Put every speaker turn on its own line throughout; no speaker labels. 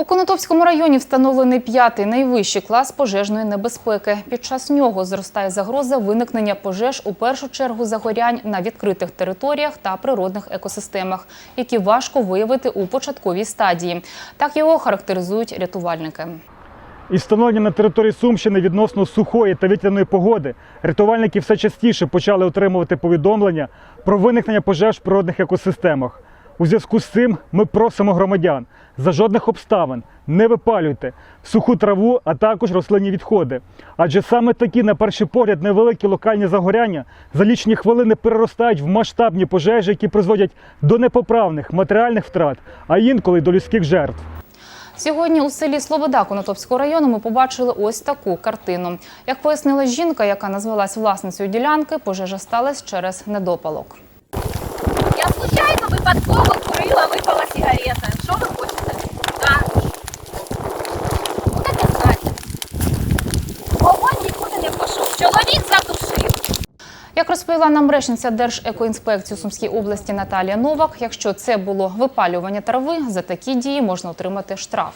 У Конотопському районі встановлений п'ятий найвищий клас пожежної небезпеки. Під час нього зростає загроза виникнення пожеж у першу чергу загорянь на відкритих територіях та природних екосистемах, які важко виявити у початковій стадії. Так його характеризують рятувальники.
Із встановлення на території Сумщини відносно сухої та вітряної погоди рятувальники все частіше почали отримувати повідомлення про виникнення пожеж в природних екосистемах. У зв'язку з цим ми просимо громадян за жодних обставин не випалюйте суху траву, а також рослинні відходи. Адже саме такі, на перший погляд, невеликі локальні загоряння за лічні хвилини переростають в масштабні пожежі, які призводять до непоправних матеріальних втрат, а інколи до людських жертв.
Сьогодні у селі Слобода Конотопського району ми побачили ось таку картину. Як пояснила жінка, яка назвалась власницею ділянки, пожежа сталася через недопалок.
Я случайно випадково Чоловік задушив.
Як розповіла нам речниця Держекоінспекції у Сумській області Наталія Новак, якщо це було випалювання трави, за такі дії можна отримати штраф.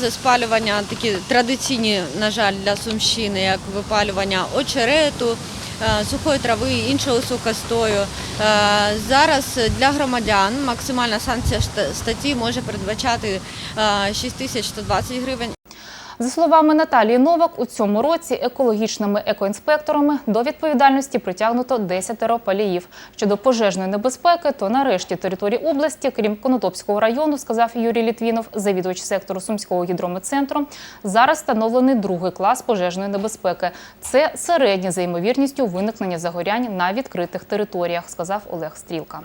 Це спалювання такі традиційні, на жаль, для Сумщини, як випалювання очерету, е, сухої трави, іншого сухостою. Е, Зараз для громадян максимальна санкція статті може передбачати е, 6120 гривень.
За словами Наталії Новак, у цьому році екологічними екоінспекторами до відповідальності притягнуто 10 паліїв. Щодо пожежної небезпеки, то нарешті території області, крім Конотопського району, сказав Юрій Літвінов, завідувач сектору Сумського гідрометцентру, зараз встановлений другий клас пожежної небезпеки. Це середня за ймовірністю виникнення загорянь на відкритих територіях, сказав Олег Стрілка.